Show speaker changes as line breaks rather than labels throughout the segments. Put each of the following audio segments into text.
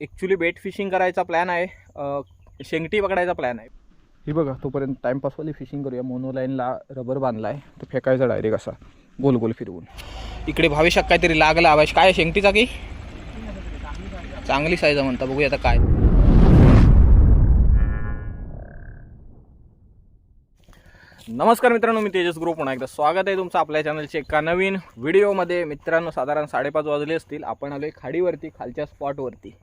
Actually bait fishing करायचा plan आहे. शेंगटी पकडायचा प्लॅन आहे. ही बघा तोपर्यंत टाईमपासवाली फिशिंग करूया. मोनोलाईनला रबर बांधला आहे तो फेकायचा डायरेक्ट असा. गोल गोल फिरवून. इकडे भावेशात काहीतरी लागला. आवाज काय शेंगटीचा की? चांगली साईज आहे म्हणता. बघूया आता काय. नमस्कार मित्रांनो मी तेजस ग्रुप. पुन्हा एकदा स्वागत आहे तुमचं आपल्या चॅनलच्या एका नवीन व्हिडिओमध्ये मित्रांनो साधारण साडेपाच वाजले असतील. आपण आलोय खाडीवरती खालच्या स्पॉटवरती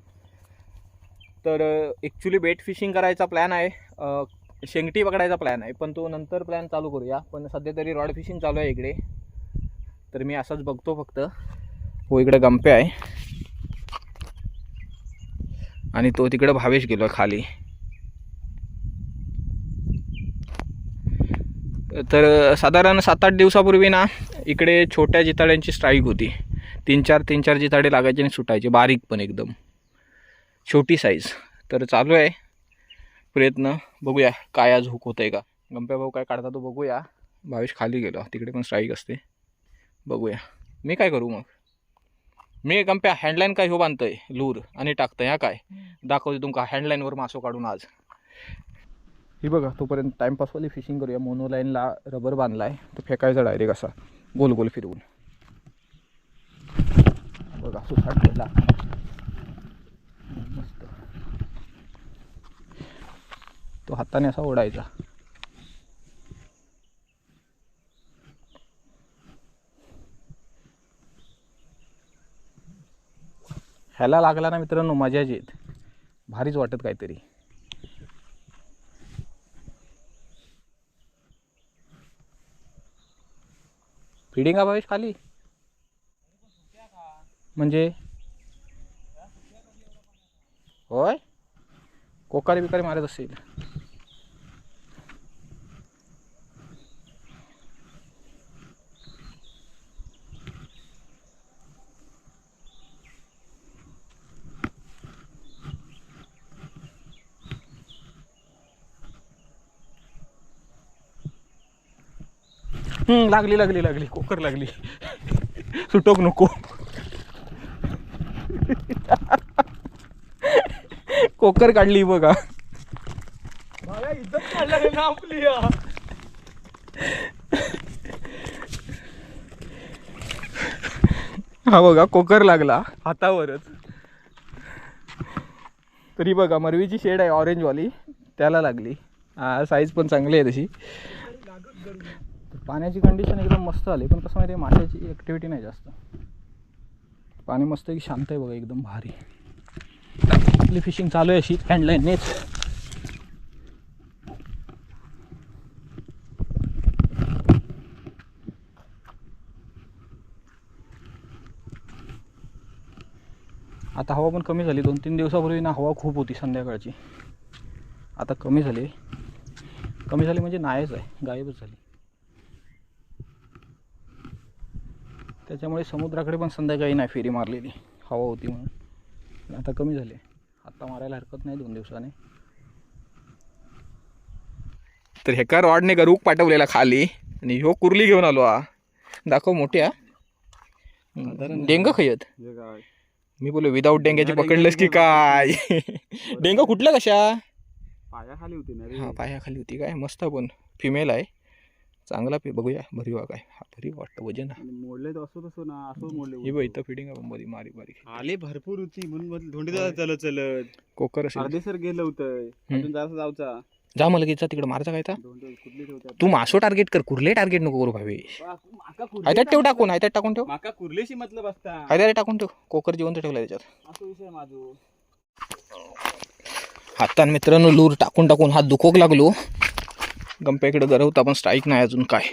तर ॲक्च्युली बेट फिशिंग करायचा प्लॅन आहे. शेंगटी पकडायचा प्लॅन आहे. पण तो नंतर प्लॅन चालू करूया. पण सध्या तरी रॉड फिशिंग चालू आहे इकडे. तर मी असाच बघतो फक्त. हो इकडे गंपे आहे. आणि तो तिकडं भावेश गेलो खाली. तर साधारण सात आठ दिवसापूर्वी ना इकडे छोट्या जिताड्यांची स्ट्राईक होती. तीन चार तीन चार जिताडे लागायचे आणि सुटायचे. बारीक पण एकदम. छोटी साईज तर चालू आहे. प्रयत्न बघूया काय आज हुक होतं आहे का. गंप्या भाऊ काय काढता तो बघूया. भावेश खाली गेलो. तिकडे पण स्ट्राईक असते. बघूया. मी काय करू मग? मी गंप्या हँडलाईन काय ह्यो बांधतोय? लूर आणि टाकतोय ह्या काय? दाखवते तुमका हँडलाईनवर मासो काढून आज. ही बघा तोपर्यंत टाईमपासवाली फिशिंग करूया. मोनोलाईनला रबर बांधला आहे तो फेकायचा डायरेक्ट असा. गोल गोल फिरवून. बघा सुसाटलेला तो हाताने असा ओढायचा. ह्याला लागला ना मित्रांनो मजा येत भारीच वाटत काहीतरी. फिडिंग भावेश खाली? म्हणजे? होय? कोकारी बिकारी मारत असेल. लागली लागली लागली. कोकर लागली. सुटोक नको. कोकर काढली बघा. हा बघा कोकर लागला. हातावरच. तरी बघा मरवीची शेड आहे ऑरेंजवाली त्याला लागली. साईज पण चांगली आहे तशी. पाण्याची कंडिशन एकदम मस्त आली पण कसं माहिती आहे माशाची ॲक्टिव्हिटी नाही जास्त. पाणी मस्त की शांत आहे बघा एकदम भारी. आपली फिशिंग चालू आहे अशी हँडलाईननेच आता हवा पण कमी झाली दोन तीन दिवसापूर्वी ना हवा खूप होती संध्याकाळची. आता कमी झाली. कमी झाली म्हणजे नाहीच आहे गायबच झाली. त्याच्यामुळे समुद्राकडे पण संध्याकाळी नाही फेरी मारलेली. हवा होती म्हणून. आता कमी झाली. आता मारायला हरकत नाही दोन दिवसाने. तर हेका रॉडने गरूक पाठवलेला खाली. आणि ह्यो कुर्ली घेऊन आलो हा. दाखव मोठ्या डेंग खयत? मी बोललो विदाऊट डेंग्याची पकडलंस की काय? डेंग कुठलं कशा?
पायाखाली होती ना
हा पायाखाली होती काय? मस्त पण. फिमेल आहे. चांगला पे बघूया भरी वा काय हा भरी वाटतं वजन आहे.
मोडले तर असो तसो ना असो मोडले
ही बघ इथं फिटिंग आहे बरी मारी बारीक
आले भरपूर होती म्हणून म्हटलं धोंडी दादा चलत चलत.
कोकर
अर्धे सर गेलं होतं. अजून जाऊचा.
जा मला घ्यायचा तिकडे मारचा काय ता? मासो टार्गेट कर कुर्ले टार्गेट नको करू भावे. आयत्यात ठेव टाकून आयत्यात टाकून ठेव.
माका कुर्लेशी मतलब असता.
आयत्यात टाकून ठेव कोकर जिवंत ठेवला त्याच्यात.
असं विषय माझो.
हातान मित्रांनो लूर टाकून टाकून हात दुखोक लागलो. गंप्या इकडे गरवता पण स्ट्राईक नाही अजून काय.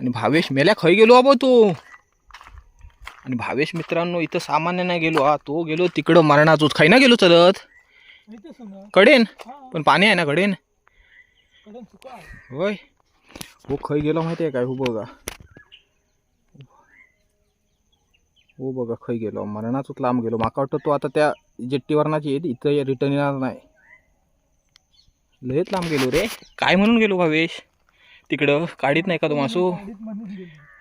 आणि भावेश मेल्या खय गेलो अबो तो. आणि भावेश मित्रांनो इथं सामान्य नाही गेलो. हा तो गेलो तिकडं मरणाचोच खाई ना गेलो चलत. कडेन? पण पाणी आहे ना कडेन? होय. हो खय गेलो माहिती आहे काय? हो बघा. हो बघा खय गेलो. मरणाचोच लांब गेलो. माका वाटतं तो आता त्या जेट्टीवरणाची येत इथं रिटर्न येणार नाही. लयच लांब गेलो रे. काय म्हणून गेलो भावेश? तिकडं काढीत नाही एखादं मासू?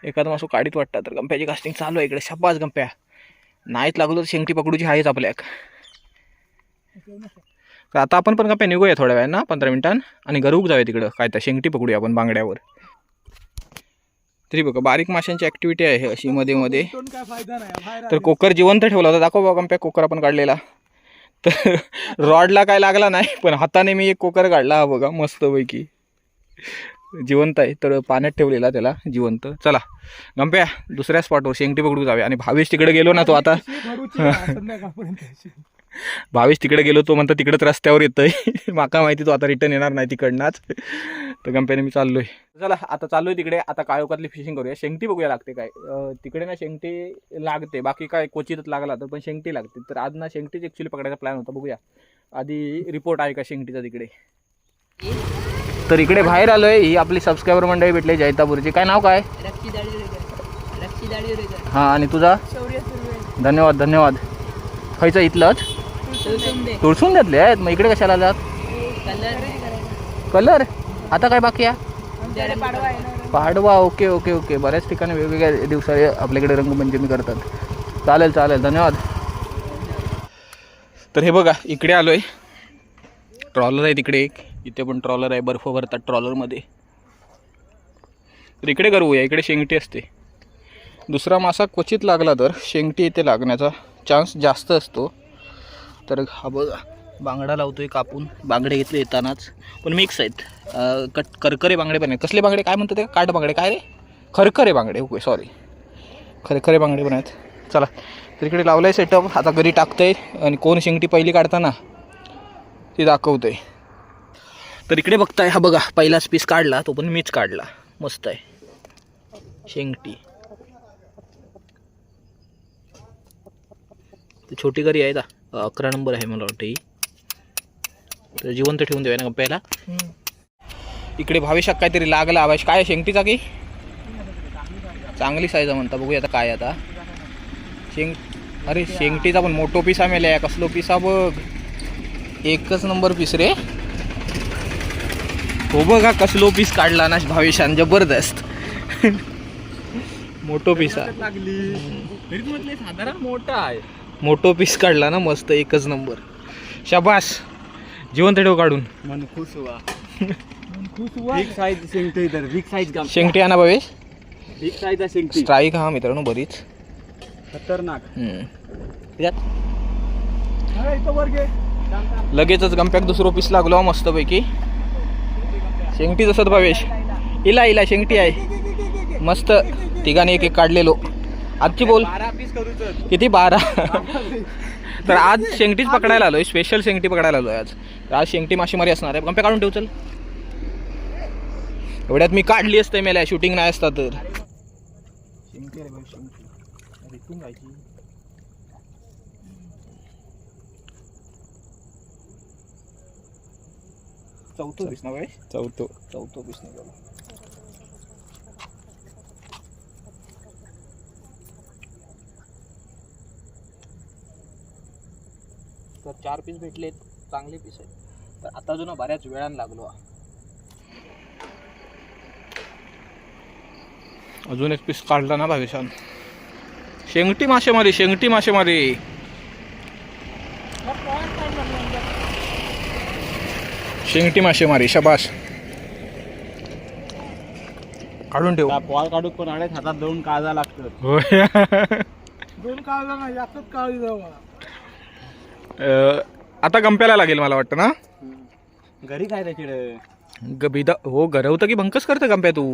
एखादं मासू काढीत वाटतं. तर गंप्याची कास्टिंग चालू आहे इकडे. शब्बाच गंप्या. नाहीच लागलो तर शेंगटी पकडूची आहेच आपल्याक तर आता आपण पण गंप्या निघूया थोड्या वेळा ना पंधरा मिनिटां आणि गरूक जाऊया तिकडं. काय तर शेंगटी पकडूया आपण बांगड्यावर. तरी बघा बारीक माशांची ॲक्टिव्हिटी आहे अशी मध्ये मध्ये. तर कोकर जिवंत ठेवला होता. दाखव बाबा गंप्या कोकर आपण काढलेला. तर रॉडला काय लागला नाही पण हाताने मी एक कोकर काढला हा बघा मस्तपैकी. जिवंत आहे तर पाण्यात ठेवलेला त्याला जिवंत. चला गंप्या दुसऱ्या स्पॉटवर शेंगटी पकडू जावे आणि भावेश तिकडे गेलो ना तो आता. भावेश तिकडे गेलो तो म्हणतो तिकडेच रस्त्यावर येतोय. माका माहिती तो आता रिटर्न येणार नाही तिकडनाच. तर गंप्याने मी चाललोय. चला आता चाललोय तिकडे. आता काळोखातली फिशिंग करूया. शेंगटी बघूया लागते काय. तिकडे ना शेंगटी लागते. बाकी काय क्वचितच लागला तर पण शेंगटी लागते. तर आज ना शेंगटीच ॲक्च्युली पकडायचा प्लॅन होता. बघूया. आधी रिपोर्ट आहे का शेंगटीचा तिकडे? तर इकडे बाहेर आलोय. ही आपली सबस्क्रायबर मंडळी भेटली जैतापूरची. काय नाव काय? हां आणि तुझा? धन्यवाद धन्यवाद. खायचं इथलंच? तुळसून घेतले आहेत. मग इकडे कशाला आलात
कलर.
कलर? आता काय बाकी आहे?
पाडवा आहे
ओके ओके ओके. बऱ्याच ठिकाणी वेगवेगळ्या दिवसा आपल्याकडे रंगपंचमी करतात. चालेल चालेल. धन्यवाद. तर हे बघा इकडे आलो आहे ट्रॉलर आहे तिकडे एक. इथे पण ट्रॉलर आहे बर्फ भरतात ट्रॉलरमध्ये तर इकडे करूया इकडे शेंगटी असते. दुसरा मासा क्वचित लागला तर शेंगटी इथे लागण्याचा चान्स जास्त असतो. तर हा बघा बांगडा लावतोय कापून बांगडे घेतले येतानाच. पण मिक्स आहेत. कट करकरे बांगडे पण आहेत. कसले बांगडे? काय म्हणतात ते? काट बांगडे. काय रे? खरखरे बांगडे. ओके सॉरी खरखरे बांगडे पण आहेत. चला तर इकडे लावलं आहे सेटअप आता घरी टाकतंय. आणि कोण शेंगटी पहिली काढताना? ती दाखवतंय. तर इकडे बघताय हा बघा पहिलाच पीस काढला तो पण मीच काढला. मस्त आहे. शेंगटी. छोटी घरी आहे का अकरा नंबर आहे मला वाटतं ही. तर जिवंत ठेवून देऊया ना पहिला. इकडे भावेशाक काहीतरी लागला. भावेश काय आहे शेंगटीचा की? चांगली साईज आहे म्हणता. बघूया आता काय आता. शेंग अरे शेंगटीचा पण मोठो पिसा मेल्या कसलो पिसा बघ. एकच नंबर पीस रे. हो बघा कसलो पीस काढला ना भावेशान जबरदस्त. मोठो पिसा
म्हटलं साधारण मोठा आहे.
मोठो पीस काढला ना मस्त एकच नंबर शाबास. जिवंत ठेव काढून.
मन खुश हुआ खुश हुआ बिग साइज शेंगटी इधर बिग
शेंगटी आणा भावेश.
बिग साइज शेंगटी
स्ट्राईक हा मित्रांनो बरीच.
खतरनाक.
त्याच्यात लगेचच गंप्याक दुसरो पीस लागलो मस्तपैकी. शेंगटी जसत भावेश. इला इला शेंगटी आहे. मस्त तिघांनी एक एक काढलेलो. आजची बोल.
बारा
किती? बारा. तर आज शेंगटीच पकडायला आलोय. स्पेशल शेंगटी पकडायला आलोय आज. तर आज शेंगटी मासेमारी असणार आहे. गंप्या काढून ठेव चल. एवढ्यात मी काढली असते मेल्या. शूटिंग नाही असता तर. शेंगटी रे शेंगटी इथून जायची चौथं पीस ना भाई चौथं चौथं पीस निघालं तर चार पीस भेटलेत चांगले पीस आहेत. तर आता जो ना बऱ्याच वेळानं लागलो. अजून एक पीस काढला ना भावेशान. शेंगटी मासेमारी शेंगटी मासेमारी. शेंगटी मासेमारी शबाश काढून ठेव.
पॉल काढूक पण अडे हातात दोन काळजा लागतात.
होय.
दोन काळजा नाही यातच काळजी जाऊ
अं, आता गंप्याला लागेल मला वाटतं ना?
घरी काय त्याच्याकडे
गबिदा हो गरवतं की भंकस करतं गंप्या तू?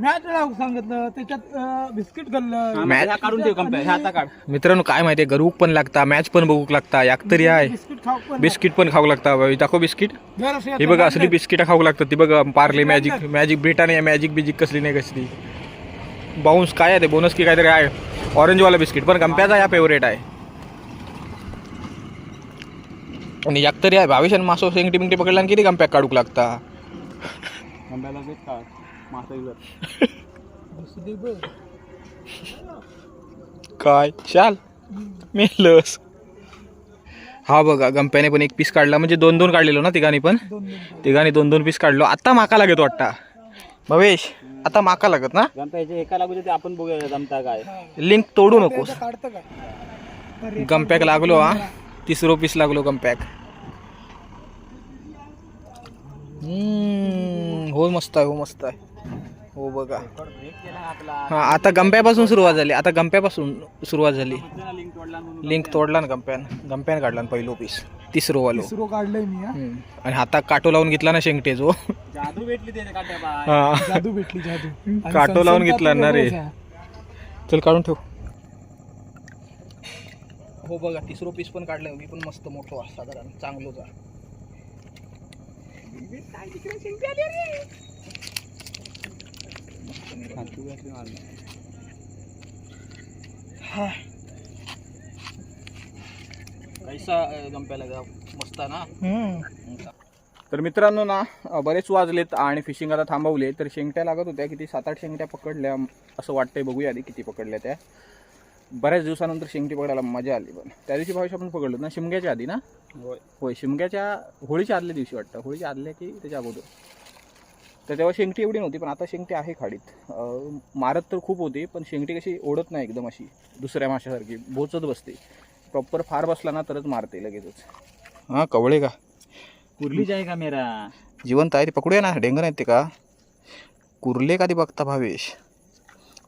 मॅच लावू सांगितलं त्याच्यात बिस्किट घाललं
मॅच-
काढून ठेव कंप्या ह्या आता काढ.
मित्रांनो काय माहितीये गरूक पण लागता मॅच पण बघूक लागता याक तरी आहे.
बिस्किट खाऊ पण
बिस्किट पण खाऊ लागता बाई, दाखव बिस्किट. हे बघा असली बिस्किट खाऊ लागतात. ती बघा Parle magic magic Britannia magic बिजिक कसली नाही कसली. बाउन्स काय आहे ते? बोनस की काहीतरी आहे. ऑरेंजवाला बिस्किट. पण गंप्याचा या फेवरेट आहे. आणि याक तरी आहे भावेशान मासो शेंगटी बिंगटी पकडला आणि किती गंप्याक काढूक लागता?
काढ
काय? चाल. मेलस. हा बघा गंप्याने पण एक पीस काढला. म्हणजे दोन दोन काढलेलो ना तिघांनी पण? तिघांनी दोन दोन पीस काढलो. आता माका लागत वाटता. भवेश आता माका लागत ना?
एका लागू ते आपण बघूया जमता काय.
लिंक तोडू नकोस.
काढतं का?
गंप्याक लागलो हा. तिसरो पीस लागलो कम्पॅक हो मस्त आहे हो मस्त आहे. हो बघा.
ब्रेक केला आपला.
हा आता गंप्यापासून सुरुवात झाली. आता गंप्यापासून सुरुवात झाली.
लिंक तोडला म्हणून
लिंक तोडला ना गंप्यान. गंप्यान काढला ना पहिलो पीस तिसरो वालो.
तिसरो काढलंय मी हा.
हम्म. आणि हातात काटो लावून घेतला ना शेंगटे जो.
जादू भेटली त्याच्या
हा.
जादू भेटली जादू. आणि
काटो लावून घेतला ना रे.
वेगळाच.
चल काढून ठेव. हो बघा तिसरो पीस पण काढलं मी पण मस्त मोठो साधारण. चांगलोच आहे हा. कैसा गंप्या लगा मस्त ना? तर मित्रांनो ना बरेच वाजलेत आणि फिशिंग आता थांबवले तर शेंगट्या लागत होत्या किती सात आठ शेंगट्या पकडल्या. असं वाटतंय बघूया आधी किती पकडल्या त्या. बऱ्याच दिवसानंतर शेंगटी पकडायला मजा आली पण. त्या दिवशी भावेश आपण पकडलो ना शिमग्याच्या आधी ना?
होय.
होय शिमग्याच्या होळीच्या आदल्या दिवशी वाटतं. होळीच्या आदल्या की त्याच्या अगोदर? तर तेव्हा शेंगटी एवढी नव्हती पण आता शेंगटी आहे खाडीत. मारत तर खूप होती पण शेंगटी कशी ओढत नाही एकदम अशी दुसऱ्या माशासारखी बोचत बसते. प्रॉपर फार बसला ना तरच मारते लगेचच. हां कवळे का?
कुर्ली जाय का मेरा?
जिवंत आहे ते पकडूया ना डेंगर आहेत ते का? कुर्ले का ते बघता भावेश?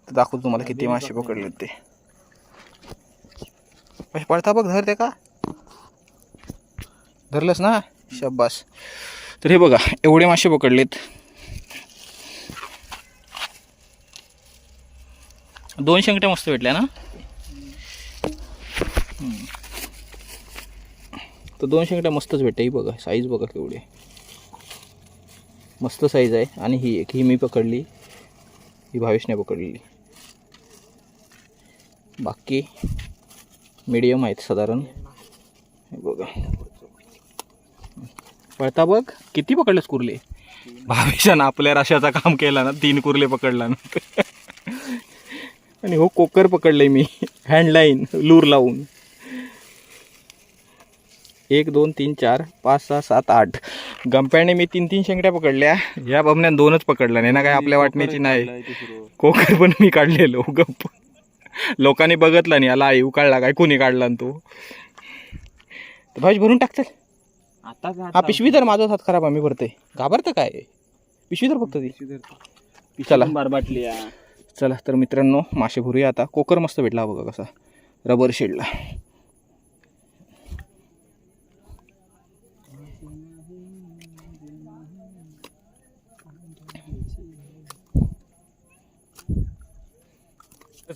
तर दाखवतो तुम्हाला किती मासे पकडले ते. पळता बघ धर ते का? धरलंस ना? शब्बास तर हे बघा एवढे मासे पकडलेत. दोन शेंगट्या मस्त भेटल्या ना? तर दोन शेंगट्या मस्तच भेटते ही बघा साईज बघा केवढी मस्त साईज आहे. आणि ही एक ही मी पकडली. ही भावेशने पकडलेली बाकी मीडियम आहेत साधारण. बघा. पळता बघ. किती पकडलेस कुर्ले? भावेशानं आपल्या राशाचा काम केला ना तीन कुर्ले पकडला ना. आणि हो कोकर पकडले मी. हँडलाईन लूर लावून. एक दोन तीन चार पाच सहा सात आठ. गंप्याने मी तीन तीन शेंगड्या पकडल्या. या बमण्यान दोनच पकडल्या नाही ना काय आपल्या वाटण्याची नाही. कोकर पण मी काढलेलो. गप्प लोकांनी बघितला नाही. आला आई उकाळला काय? कोणी काढला न तो? भावेश भरून टाकतात
आता
हा पिशवी तर माझाच हात खराब मी भरते घाबरतं काय? पिशवी तर फक्त ती. चला.
बार बाटली.
चला तर मित्रांनो मासे भरूया आता. कोकर मस्त भेटला बघा कसा. रबर शेडला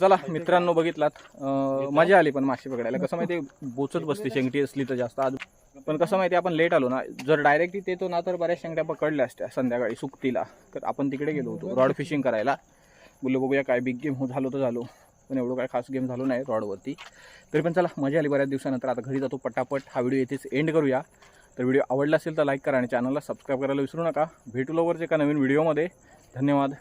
चला मित्रांनो बघितलात मजा आली पण मासे पकडायला. कसं माहिती बोचत बसते शेंगटी असली तर जास्त आज. पण कसं माहिती आपण लेट आलो ना जर डायरेक्ट इथे येतो ना तर बऱ्याच शेंगट्या पकडल्या असत्या संध्याकाळी सुकतीला. तर आपण तिकडे गेलो होतो रॉड फिशिंग करायला. बोललो बघूया काय बिग गेम हो झालो तर झालो. पण एवढं काय खास गेम झालो नाही रॉडवरती. तरी पण चला मजा आली बऱ्याच दिवसानंतर. आता घरी जातो पटापट. हा व्हिडिओ येथेच एंड करूया. तर व्हिडिओ आवडला असेल तर लाईक करा आणि चॅनलला सबस्क्राईब करायला विसरू नका. भेटू लवकरच एका नवीन व्हिडिओमध्ये धन्यवाद.